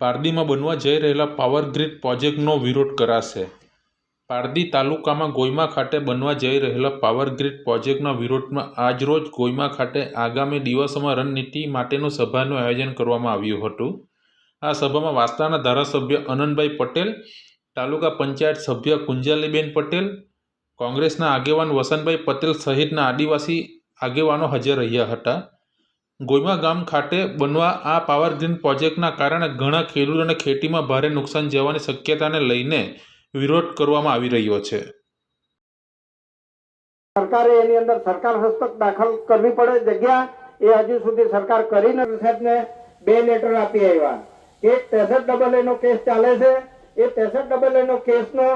પારડીમાં બનવા જઈ રહેલા પાવર ગ્રીડ પ્રોજેક્ટનો વિરોધ કરાશે. પારડી તાલુકામાં ગોયમા ખાતે બનવા જઈ રહેલા પાવર ગ્રીડ પ્રોજેક્ટના વિરોધમાં આજરોજ ગોયમા ખાતે આગામી દિવસોમાં રણનીતિ માટેનું સભાનું આયોજન કરવામાં આવ્યું હતું. આ સભામાં વાસ્તાના ધારાસભ્ય અનંતભાઈ પટેલ, તાલુકા પંચાયત સભ્ય કુંજાલીબેન પટેલ, કોંગ્રેસના આગેવાન વસંતભાઈ પટેલ સહિતના આદિવાસી આગેવાનો હાજર રહ્યા હતા. ગોયમા ગામ ખાતે બનવા આ પાવર ગ્રીડ પ્રોજેક્ટના કારણે ઘણા ખેડૂતોને ખેતીમાં ભારે નુકસાન જવાની શક્યતાને લઈને વિરોધ કરવામાં આવી રહ્યો છે. સરકારે એની અંદર સરકાર હસ્તક દાખલ કરવી પડે જગ્યા એ હજુ સુધી સરકાર કરી નથી. સાહેબને બે લેટર આપી આવ્યા. એક ત્રેસઠ ડબલ એનો કેસ ચાલે છે. એ ત્રેસઠ ડબલ એનો કેસનો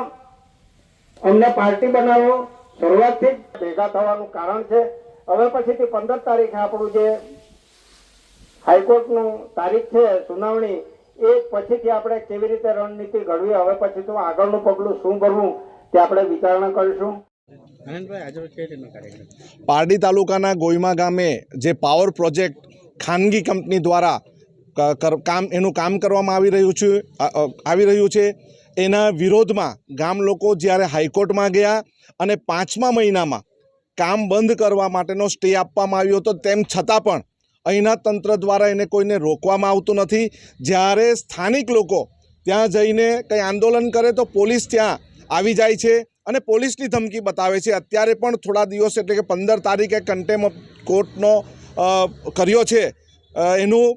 અમને પાર્ટી બનાવો. શરૂઆતથી ભેગા થવાનું કારણ છે. હવે પછીથી પંદર તારીખે આપણું જે હાઈકોર્ટનું તારીખ છે સુનાવણી એ પછીથી આપણે કેવી રીતે રણનીતિ ઘડવી હવે પછી તો આગળનું પગલું શું કરવું તે આપણે વિચારણા કરીશું. પારડી તાલુકાના ગોયમા ગામે જે પાવર પ્રોજેક્ટ ખાનગી કંપની દ્વારા કામ એનું કામ કરવામાં આવી રહ્યું છે આવી રહ્યું છે એના વિરોધમાં ગામ લોકો જ્યારે હાઈકોર્ટમાં ગયા અને પાંચમા મહિનામાં કામ બંધ કરવા માટેનો સ્ટે આપવામાં આવ્યો હતો તેમ છતાં પણ અહીંના તંત્ર દ્વારા એને કોઈને રોકવામાં આવતું નથી. જ્યારે સ્થાનિક લોકો ત્યાં જઈને કંઈ આંદોલન કરે તો પોલીસ ત્યાં આવી જાય છે અને પોલીસની ધમકી બતાવે છે. અત્યારે પણ થોડા દિવસ એટલે કે પંદર તારીખે કન્ટેમ કોર્ટનો કર્યો છે. એનું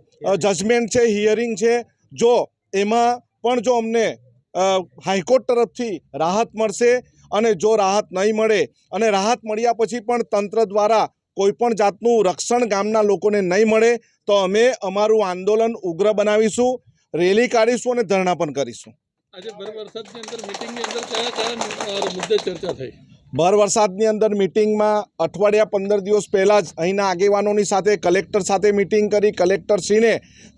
જજમેન્ટ છે, હિયરિંગ છે. જો એમાં પણ જો અમને હાઈકોર્ટ તરફથી રાહત મળશે અને જો રાહત નહીં મળે અને રાહત મળ્યા પછી પણ તંત્ર દ્વારા કોઈપણ જાતનું રક્ષણ ગામના લોકોને નહીં મળે તો અમે અમારું આંદોલન ઉગ્ર બનાવીશું રેલી કાઢીશું અને ધરણા પણ કરીશું. આજે ભર વરસાદની અંદર મિટિંગની અંદર કયા કયા મુદ્દે ચર્ચા થઈ? ભર વરસાદની અંદર મિટિંગમાં અઠવાડિયા પંદર દિવસ પહેલાં જ અહીંના આગેવાનોની સાથે કલેક્ટર સાથે મિટિંગ કરી કલેક્ટરશ્રીને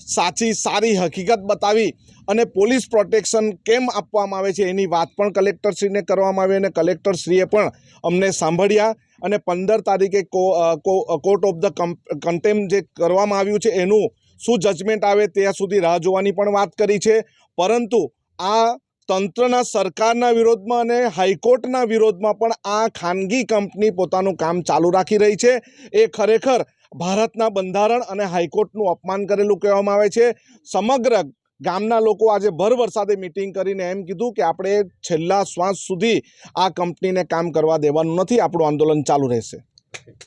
સાચી સારી હકીકત બતાવી અને પોલીસ પ્રોટેક્શન કેમ આપવામાં આવે છે એની વાત પણ કલેક્ટરશ્રીને કરવામાં આવી અને કલેક્ટરશ્રીએ પણ અમને સાંભળ્યા. અને પંદર તારીખે કોર્ટ ઓફ ધ કન્ટેમ જે કરવામાં આવ્યું છે, એનું શું જજમેન્ટ આવે ત્યાં સુધી રાહ જોવાની પણ વાત કરી છે. પરંતુ આ તંત્રના સરકારના વિરોધમાં અને હાઈકોર્ટના વિરોધમાં પણ આ ખાનગી કંપની પોતાનું કામ ચાલુ રાખી રહી છે. એ ખરેખર ભારતના બંધારણ અને હાઈકોર્ટનું અપમાન કરેલું કહેવામાં આવે છે. સમગ્ર ગામના લોકો આજે ભર વરસાદે મિટિંગ કરીને એમ કીધું કે આપણે છેલ્લા શ્વાસ સુધી આ કંપનીને કામ કરવા દેવાનું નથી, આપણું આંદોલન ચાલુ રહેશે.